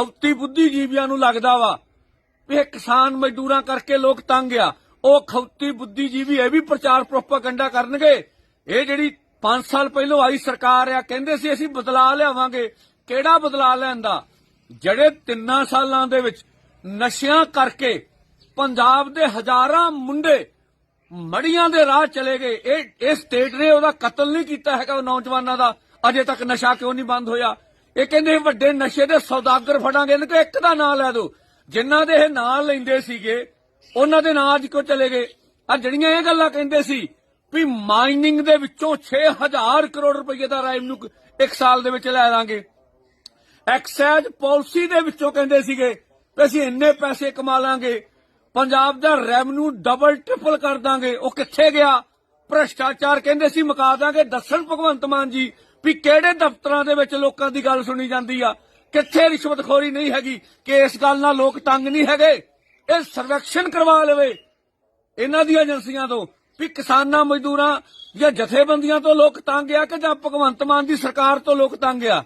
ਖੌਤੀ ਬੁੱਧੀਜੀਵੀਆਂ ਨੂੰ ਲੱਗਦਾ ਵਾ ਵੀ ਇਹ ਕਿਸਾਨ ਮਜ਼ਦੂਰਾਂ ਕਰਕੇ ਲੋਕ ਤੰਗ ਆ। ਉਹ ਖੌਤੀ ਬੁੱਧੀਜੀਵੀ ਇਹ ਵੀ ਪ੍ਰਚਾਰ ਪ੍ਰੋਪਾਗੈਂਡਾ ਕਰਨਗੇ। ਇਹ ਜਿਹੜੀ 5 ਸਾਲ ਪਹਿਲਾਂ ਆਈ ਸਰਕਾਰ ਆ, ਕਹਿੰਦੇ ਸੀ ਅਸੀਂ ਬਦਲਾ ਲਿਆਵਾਂਗੇ। ਕਿਹੜਾ ਬਦਲਾ ਲਿਆਂਦਾ ਜਿਹੜੇ ਤਿੰਨਾਂ ਸਾਲਾਂ ਦੇ ਵਿੱਚ ਨਸ਼ਿਆਂ ਕਰਕੇ ਪੰਜਾਬ ਦੇ ਹਜ਼ਾਰਾਂ ਮੁੰਡੇ ਮੜੀਆਂ ਦੇ ਰਾਹ ਚਲੇ ਗਏ। ਇਹ ਇਹ ਸਟੇਟ ਨੇ ਉਹਦਾ ਕਤਲ ਨਹੀਂ ਕੀਤਾ ਹੈਗਾ ਨੌਜਵਾਨਾਂ ਦਾ। ਅਜੇ ਤੱਕ ਨਸ਼ਾ ਕਿਉਂ ਨਹੀਂ ਬੰਦ ਹੋਇਆ? ਇਹ ਕਹਿੰਦੇ ਵੱਡੇ ਨਸ਼ੇ ਦੇ ਸੌਦਾਗਰ ਫੜਾਂਗੇ, ਇਹਨਾਂ ਕੋ ਇੱਕ ਦਾ ਨਾਂ ਲੈ ਦਿਓ। ਜਿਨ੍ਹਾਂ ਦੇ ਇਹ ਨਾਂ ਲੈਂਦੇ ਸੀਗੇ, ਉਹਨਾਂ ਦੇ ਨਾਂ ਅੱਜ ਕਿਉਂ ਚਲੇ ਗਏ? ਆ ਜਿਹੜੀਆਂ ਇਹ ਗੱਲਾਂ ਕਹਿੰਦੇ ਸੀ ਵੀ ਮਾਈਨਿੰਗ ਦੇ ਵਿੱਚੋਂ 6000 ਕਰੋੜ ਰੁਪਏ ਦਾ ਰੈਵਨਿਊ ਇੱਕ ਸਾਲ ਦੇ ਵਿੱਚ ਲੈ ਦਾਂਗੇ। ਐਕਸਾਈਜ਼ ਪਾਲਿਸੀ ਦੇ ਵਿੱਚੋਂ ਕਹਿੰਦੇ ਸੀਗੇ ਵੀ ਅਸੀਂ ਇੰਨੇ ਪੈਸੇ ਕਮਾ ਲਾਂਗੇ, ਪੰਜਾਬ ਦਾ ਰੈਵਨਿਊ ਡਬਲ ਟ੍ਰਿਪਲ ਕਰ ਦਾਂਗੇ। ਉਹ ਕਿੱਥੇ ਗਿਆ? ਭ੍ਰਸ਼ਟਾਚਾਰ ਕਹਿੰਦੇ ਸੀ, ਮੁਕਾ ਦਾਂਗੇ। ਦੱਸਣ ਭਗਵੰਤ ਮਾਨ ਜੀ ਵੀ ਕਿਹੜੇ ਦਫ਼ਤਰਾਂ ਦੇ ਵਿੱਚ ਲੋਕਾਂ ਦੀ ਗੱਲ ਸੁਣੀ ਜਾਂਦੀ ਆ? ਕਿੱਥੇ ਰਿਸ਼ਵਤਖੋਰੀ ਨਹੀਂ ਹੈਗੀ? ਕਿ ਇਸ ਗੱਲ ਨਾਲ ਲੋਕ ਤੰਗ ਨਹੀਂ ਹੈਗੇ? ਇਹ ਸਰਵੇਖਣ ਕਰਵਾ ਲਵੇ ਇਹਨਾਂ ਦੀਆਂ ਏਜੰਸੀਆਂ ਤੋਂ ਵੀ ਕਿਸਾਨਾਂ, ਮਜ਼ਦੂਰਾਂ ਜਾਂ ਜਥੇਬੰਦੀਆਂ ਤੋਂ ਲੋਕ ਤੰਗ ਆ ਕਿ ਜਾਂ ਭਗਵੰਤ ਮਾਨ ਦੀ ਸਰਕਾਰ ਤੋਂ ਲੋਕ ਤੰਗ ਆ?